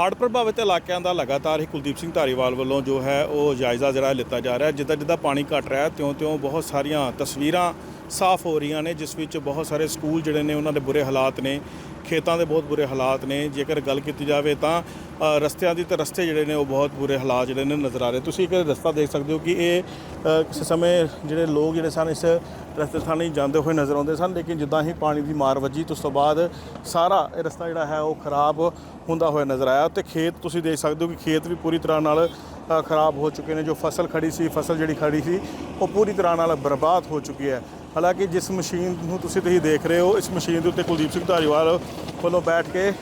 ਹੜ੍ਹ ਪ੍ਰਭਾਵਿਤ ਇਲਾਕਿਆਂ ਦਾ ਲਗਾਤਾਰ ਹੀ ਕੁਲਦੀਪ ਸਿੰਘ ਧਾਰੀਵਾਲ ਵੱਲੋਂ ਜੋ ਹੈ ਉਹ ਜਾਇਜ਼ਾ ਜਿਹੜਾ ਲਿੱਤਾ ਜਾ ਰਿਹਾ ਜਿੱਦਾਂ ਜਿੱਦਾਂ ਪਾਣੀ ਘਟ ਰਿਹਾ ਤਿਉਂ-ਤਿਉਂ ਬਹੁਤ ਸਾਰੀਆਂ ਤਸਵੀਰਾਂ ਸਾਫ਼ ਹੋ ਰਹੀਆਂ ਨੇ ਜਿਸ ਵਿੱਚ ਬਹੁਤ ਸਾਰੇ ਸਕੂਲ ਜਿਹੜੇ ਨੇ ਉਹਨਾਂ ਦੇ ਬੁਰੇ ਹਾਲਾਤ ਨੇ ਖੇਤਾਂ ਦੇ ਬਹੁਤ ਬੁਰੇ ਹਾਲਾਤ ਨੇ। ਜੇਕਰ ਗੱਲ ਕੀਤੀ ਜਾਵੇ ਤਾਂ ਰਸਤਿਆਂ ਦੀ ਤਾਂ ਰਸਤੇ ਜਿਹੜੇ ਨੇ ਉਹ ਬਹੁਤ ਬੁਰੇ ਹਾਲਾਤ ਜਿਹੜੇ ਨੇ ਨਜ਼ਰ ਆ ਰਹੇ। ਤੁਸੀਂ ਇੱਕ ਰਸਤਾ ਦੇਖ ਸਕਦੇ ਹੋ ਕਿ ਇਹ ਅ, ਕਿਸੇ ਸਮੇਂ ਜਿਹੜੇ ਲੋਕ ਜਿਹੜੇ ਸਨ ਇਸ ਰਸਤੇ ਥਾਣੀ ਜਾਂਦੇ ਹੋਏ ਨਜ਼ਰ ਆਉਂਦੇ ਸਨ, ਲੇਕਿਨ ਜਿੱਦਾਂ ਹੀ ਪਾਣੀ ਦੀ ਮਾਰ ਵੱਜੀ ਤੇ ਉਸ ਤੋਂ ਬਾਅਦ ਸਾਰਾ ਰਸਤਾ ਜਿਹੜਾ ਹੈ ਉਹ ਖਰਾਬ ਹੁੰਦਾ ਹੋਇਆ ਨਜ਼ਰ ਆਇਆ ਤੇ ਖੇਤ ਤੁਸੀਂ ਦੇਖ ਸਕਦੇ ਹੋ ਕਿ ਖੇਤ ਵੀ ਪੂਰੀ ਤਰ੍ਹਾਂ ਨਾਲ ਖਰਾਬ ਹੋ ਚੁੱਕੇ ਨੇ, ਜੋ ਫਸਲ ਖੜੀ ਸੀ, ਫਸਲ ਜਿਹੜੀ ਖੜੀ ਸੀ, ਉਹ ਪੂਰੀ ਤਰ੍ਹਾਂ ਨਾਲ ਬਰਬਾਦ ਹੋ ਚੁੱਕੀ ਹੈ। ਹਾਲਾਂਕਿ ਜਿਸ ਮਸ਼ੀਨ ਨੂੰ ਤੁਸੀਂ ਤੁਸੀਂ ਦੇਖ ਰਹੇ ਹੋ, ਇਸ ਮਸ਼ੀਨ ਦੇ ਉੱਤੇ ਕੁਲਦੀਪ ਸਿੰਘ ਧਾਰੀਵਾਲ ਵੱਲੋਂ ਬੈਠ ਕੇ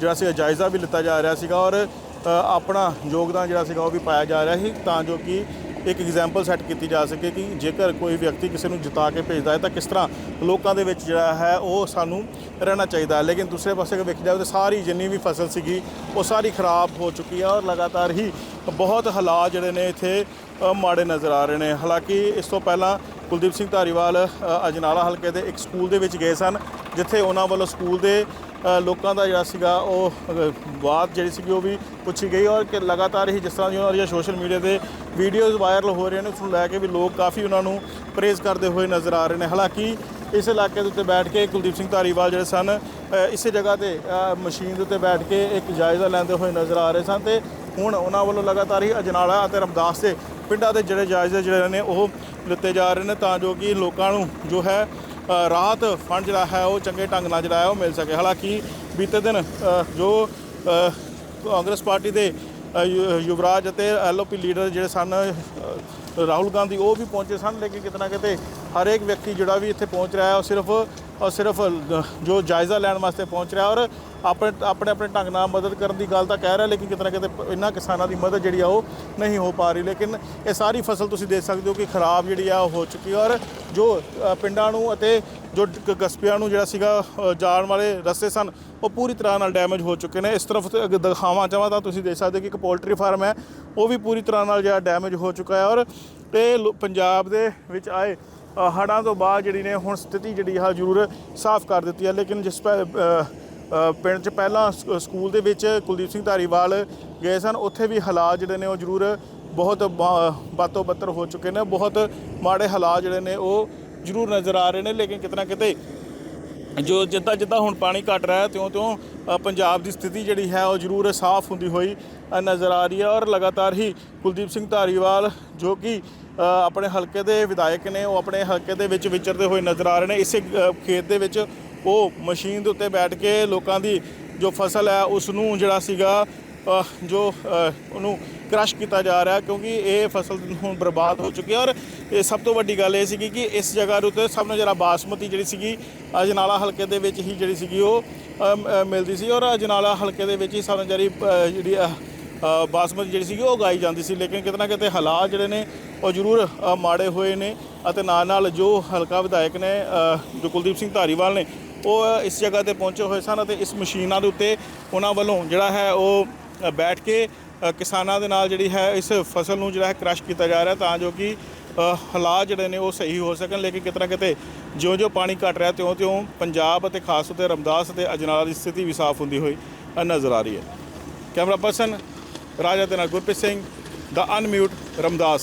ਜਿਹੜਾ ਸੀ ਜਾਇਜ਼ਾ ਵੀ ਲਿੱਤਾ ਜਾ ਰਿਹਾ ਸੀਗਾ ਔਰ ਆਪਣਾ ਯੋਗਦਾਨ ਜਿਹੜਾ ਸੀਗਾ ਉਹ ਵੀ ਪਾਇਆ ਜਾ ਰਿਹਾ ਸੀ, ਤਾਂ ਜੋ ਕਿ ਇੱਕ ਐਗਜ਼ਾਮਪਲ ਸੈੱਟ ਕੀਤੀ ਜਾ ਸਕੇ ਕਿ ਜੇਕਰ ਕੋਈ ਵਿਅਕਤੀ ਕਿਸੇ ਨੂੰ ਜਿਤਾ ਕੇ ਭੇਜਦਾ ਹੈ ਤਾਂ ਕਿਸ ਤਰ੍ਹਾਂ ਲੋਕਾਂ ਦੇ ਵਿੱਚ ਜਿਹੜਾ ਹੈ ਉਹ ਸਾਨੂੰ ਰਹਿਣਾ ਚਾਹੀਦਾ ਹੈ। ਲੇਕਿਨ ਦੂਸਰੇ ਪਾਸੇ ਅਗਰ ਵੇਖਿਆ ਜਾਵੇ ਤਾਂ ਸਾਰੀ ਜਿੰਨੀ ਵੀ ਫਸਲ ਸੀਗੀ, ਉਹ ਸਾਰੀ ਖਰਾਬ ਹੋ ਚੁੱਕੀ ਹੈ ਔਰ ਲਗਾਤਾਰ ਹੀ ਬਹੁਤ ਹਾਲਾਤ ਜਿਹੜੇ ਨੇ ਇੱਥੇ ਮਾੜੇ ਨਜ਼ਰ ਆ ਰਹੇ ਨੇ। ਹਾਲਾਂਕਿ ਇਸ ਤੋਂ ਪਹਿਲਾਂ ਕੁਲਦੀਪ ਸਿੰਘ ਧਾਰੀਵਾਲ ਅਜਨਾਲਾ ਹਲਕੇ ਦੇ ਇੱਕ ਸਕੂਲ ਦੇ ਵਿੱਚ ਗਏ ਸਨ। ਜਿੱਥੇ ਉਹਨਾਂ ਵੱਲੋਂ ਸਕੂਲ ਦੇ ਲੋਕਾਂ ਦਾ ਜਿਹੜਾ ਸੀਗਾ ਉਹ ਬਾਤ ਜਿਹੜੀ ਸੀਗੀ ਉਹ ਵੀ ਪੁੱਛੀ ਗਈ ਔਰ ਕਿ ਲਗਾਤਾਰ ਹੀ ਜਿਸ ਤਰ੍ਹਾਂ ਦੀਆਂ ਉਹਨਾਂ ਦੀਆਂ ਸੋਸ਼ਲ ਮੀਡੀਆ ਤੇ ਵੀਡੀਓਜ਼ ਵਾਇਰਲ ਹੋ ਰਹੀਆਂ ਨੇ ਉਸ ਨੂੰ ਲੈ ਕੇ ਵੀ ਲੋਕ ਕਾਫੀ ਉਹਨਾਂ ਨੂੰ ਪ੍ਰੇਜ਼ ਕਰਦੇ ਹੋਏ ਨਜ਼ਰ ਆ ਰਹੇ ਨੇ। ਹਾਲਾਂਕਿ ਇਸ ਇਲਾਕੇ ਦੇ ਉੱਤੇ ਬੈਠ ਕੇ ਕੁਲਦੀਪ ਸਿੰਘ ਧਾਰੀਵਾਲ ਜਿਹੜੇ ਸਨ ਅ, ਇਸੇ ਜਗ੍ਹਾ ਤੇ ਮਸ਼ੀਨ ਦੇ ਉੱਤੇ ਬੈਠ ਕੇ ਇੱਕ ਜਾਇਜ਼ਾ ਲੈਂਦੇ ਹੋਏ ਨਜ਼ਰ ਆ ਰਹੇ ਸਨ ਤੇ ਹੁਣ ਉਹਨਾਂ ਵੱਲੋਂ ਲਗਾਤਾਰ ਹੀ ਅਜਨਾਲਾ ਅਤੇ ਰਮਦਾਸ ਦੇ ਪਿੰਡਾਂ ਦੇ ਜਿਹੜੇ ਜਾਇਜ਼ੇ ਜਿਹੜੇ ਨੇ ਉਹ ਲਿੱਤੇ ਜਾ ਰਹੇ ਨੇ ਤਾਂ ਜੋ ਕਿ ਲੋਕਾਂ ਨੂੰ ਜੋ ਹੈ ਰਾਹਤ ਫੰਡ ਜਿਹੜਾ ਹੈ ਉਹ ਚੰਗੇ ਢੰਗ ਨਾਲ ਜਿਹੜਾ ਹੈ ਉਹ ਮਿਲ ਸਕੇ। ਹਾਲਾਂਕਿ ਬੀਤੇ ਦਿਨ ਜੋ ਕਾਂਗਰਸ ਪਾਰਟੀ ਦੇ ਯੁ- ਯੁਵਰਾਜ ਅਤੇ ਐਲਓਪੀ ਲੀਡਰ ਜਿਹੜੇ ਸਨ ਰਾਹੁਲ ਗਾਂਧੀ, ਉਹ ਵੀ ਪਹੁੰਚੇ ਸਨ, ਲੇਕਿਨ ਕਿਤੇ ਨਾ ਕਿਤੇ ਹਰੇਕ ਵਿਅਕਤੀ ਜਿਹੜਾ ਵੀ ਇੱਥੇ ਪਹੁੰਚ ਰਿਹਾ ਹੈ, ਉਹ ਸਿਰਫ ਔਰ ਸਿਰਫ ਜੋ ਜਾਇਜ਼ਾ ਲੈਣ ਵਾਸਤੇ ਪਹੁੰਚ ਰਿਹਾ ਔਰ ਆਪਣੇ ਆਪਣੇ ਆਪਣੇ ਢੰਗ ਨਾਲ ਮਦਦ ਕਰਨ ਦੀ ਗੱਲ ਤਾਂ ਕਹਿ ਰਿਹਾ, ਲੇਕਿਨ ਕਿਤੇ ਨਾ ਕਿਤੇ ਪ- ਇਹਨਾਂ ਕਿਸਾਨਾਂ ਦੀ ਮਦਦ ਜਿਹੜੀ ਆ ਉਹ ਨਹੀਂ ਹੋ ਪਾ ਰਹੀ। ਲੇਕਿਨ ਇਹ ਸਾਰੀ ਫਸਲ ਤੁਸੀਂ ਦੇਖ ਸਕਦੇ ਹੋ ਕਿ ਖਰਾਬ ਜਿਹੜੀ ਆ ਉਹ ਹੋ ਚੁੱਕੀ ਔਰ ਜੋ ਪਿੰਡਾਂ ਨੂੰ ਅਤੇ ਜੋ ਕ- ਕਸਬਿਆਂ ਨੂੰ ਜਿਹੜਾ ਸੀਗਾ ਜਾਣ ਵਾਲੇ ਰਸਤੇ ਸਨ ਉਹ ਪੂਰੀ ਤਰ੍ਹਾਂ ਨਾਲ ਡੈਮੇਜ ਹੋ ਚੁੱਕੇ ਨੇ। ਇਸ ਤਰਫ ਅਗਰ ਦਿਖਾਵਾਂ ਚਾਹਾਂ ਤਾਂ ਤੁਸੀਂ ਦੇਖ ਸਕਦੇ ਕਿ ਇੱਕ ਪੋਲਟਰੀ ਫਾਰਮ ਹੈ ਉਹ ਵੀ ਪੂਰੀ ਤਰ੍ਹਾਂ ਨਾਲ ਜਿਹੜਾ ਡੈਮੇਜ ਹੋ ਚੁੱਕਾ ਹੈ ਔਰ ਇਹ ਲੋ- ਪੰਜਾਬ ਦੇ ਵਿੱਚ ਆਏ ਅ, ਹੜ੍ਹਾਂ ਤੋਂ ਬਾਅਦ ਜਿਹੜੀ ਨੇ ਹੁਣ ਸਥਿਤੀ ਜਿਹੜੀ ਆ ਜ਼ਰੂਰ ਸਾਫ਼ ਕਰ ਦਿੱਤੀ ਹੈ। ਲੇਕਿਨ ਜਿਸ ਪਿੰਡ 'ਚ ਪਹਿਲਾਂ ਸ- ਸਕੂਲ ਦੇ ਵਿੱਚ ਕੁਲਦੀਪ ਸਿੰਘ ਧਾਰੀਵਾਲ ਗਏ ਸਨ ਉੱਥੇ ਵੀ ਹਾਲਾਤ ਜਿਹੜੇ ਨੇ ਉਹ ਜ਼ਰੂਰ ਬਹੁਤ ਬਾ- ਬਾਤੋਂ ਬੱਤਰ ਹੋ ਚੁੱਕੇ ਨੇ। ਬਹੁਤ ਮਾੜੇ ਹਾਲਾਤ ਜਿਹੜੇ ਨੇ, ਉਹ ਜ਼ਰੂਰ ਨਜ਼ਰ ਆ ਰਹੇ ਨੇ, ਲੇਕਿਨ ਕਿਤੇ ਨਾ ਕਿਤੇ ਜੋ ਜਿੱਦਾਂ ਜਿੱਦਾਂ ਹੁਣ ਪਾਣੀ ਘਟ ਰਿਹਾ ਹੈ, ਤਿਉਂ ਤਿਉਂ ਪੰਜਾਬ ਦੀ ਸਥਿਤੀ ਜਿਹੜੀ ਹੈ, ਉਹ ਜ਼ਰੂਰ ਸਾਫ਼ ਹੁੰਦੀ ਹੋਈ ਨਜ਼ਰ ਆ ਰਹੀ ਹੈ। ਔਰ ਲਗਾਤਾਰ ਹੀ ਕੁਲਦੀਪ ਸਿੰਘ ਧਾਰੀਵਾਲ, ਜੋ ਕਿ ਆਪਣੇ ਹਲਕੇ ਦੇ ਵਿਧਾਇਕ ਨੇ, ਉਹ ਆਪਣੇ ਹਲਕੇ ਦੇ ਵਿੱਚ ਵਿਚਰਦੇ ਹੋਏ ਨਜ਼ਰ ਆ ਰਹੇ ਨੇ। ਇਸੇ ਖੇਤ ਦੇ ਵਿੱਚ ਉਹ ਮਸ਼ੀਨ ਦੇ ਉੱਤੇ ਬੈਠ ਕੇ ਲੋਕਾਂ ਦੀ ਜੋ ਫਸਲ ਹੈ ਉਸ ਨੂੰ ਜਿਹੜਾ ਸੀਗਾ ਜੋ ਉਹਨੂੰ ਕ੍ਰਸ਼ ਕੀਤਾ ਜਾ ਰਿਹਾ ਕਿਉਂਕਿ ਇਹ ਫਸਲ ਹੁਣ ਬਰਬਾਦ ਹੋ ਚੁੱਕੀ ਹੈ ਔਰ ਇਹ ਸਭ ਤੋਂ ਵੱਡੀ ਗੱਲ ਇਹ ਸੀਗੀ ਕਿ ਇਸ ਜਗ੍ਹਾ ਦੇ ਉੱਤੇ ਸਭ ਨੂੰ ਜਿਹੜਾ ਬਾਸਮਤੀ ਜਿਹੜੀ ਸੀਗੀ, ਅਜਨਾਲਾ ਹਲਕੇ ਦੇ ਵਿੱਚ ਹੀ ਜਿਹੜੀ ਸੀਗੀ ਉਹ ਮਿਲਦੀ ਸੀ ਔਰ ਅਜਨਾਲਾ ਹਲਕੇ ਦੇ ਵਿੱਚ ਹੀ ਸਭ ਨੂੰ ਜਿਹੜੀ ਜਿਹੜੀ ਬਾਸਮਤੀ ਜਿਹੜੀ ਸੀਗੀ ਉਹ ਉਗਾਈ ਜਾਂਦੀ ਸੀ। ਲੇਕਿਨ ਕਿਤੇ ਨਾ ਕਿਤੇ ਹਾਲਾਤ ਜਿਹੜੇ ਨੇ ਉਹ ਜ਼ਰੂਰ ਮਾੜੇ ਹੋਏ ਨੇ ਅਤੇ ਨਾਲ ਨਾਲ ਜੋ ਹਲਕਾ ਵਿਧਾਇਕ ਨੇ ਜੋ ਕੁਲਦੀਪ ਸਿੰਘ ਧਾਰੀਵਾਲ ਨੇ, ਉਹ ਇਸ ਜਗ੍ਹਾ ਤੇ ਪਹੁੰਚੇ ਹੋਏ ਸਨ ਅਤੇ ਇਸ ਮਸ਼ੀਨਾਂ ਦੇ ਉੱਤੇ ਉਹਨਾਂ ਵੱਲੋਂ ਜਿਹੜਾ ਹੈ ਉਹ ਬੈਠ ਕੇ ਕਿਸਾਨਾਂ ਦੇ ਨਾਲ ਜਿਹੜੀ ਹੈ ਇਸ ਫਸਲ ਨੂੰ ਜਿਹੜਾ ਹੈ ਕ੍ਰਸ਼ ਕੀਤਾ ਜਾ ਰਿਹਾ ਤਾਂ ਜੋ ਕਿ ਹਾਲਾਤ ਜਿਹੜੇ ਨੇ ਉਹ ਸਹੀ ਹੋ ਸਕਣ। ਲੇਕਿਨ ਕਿਤੇ ਨਾ ਕਿਤੇ ਜਿਉਂ-ਜਿਉਂ ਪਾਣੀ ਘਟ ਰਿਹਾ, ਤਿਉਂ-ਤਿਉਂ ਪੰਜਾਬ ਅਤੇ ਖਾਸ ਉੱਤੇ ਰਮਦਾਸ ਅਤੇ ਅਜਨਾਲਾ ਦੀ ਸਥਿਤੀ ਵੀ ਸਾਫ਼ ਹੁੰਦੀ ਹੋਈ ਨਜ਼ਰ ਆ ਰਹੀ ਹੈ। ਕੈਮਰਾ ਪਰਸਨ ਰਾਜਾ ਦੇ ਨਾਲ ਗੁਰਪ੍ਰੀਤ ਸਿੰਘ, ਦਾ ਅਨਮਿਊਟ, ਰਮਦਾਸ।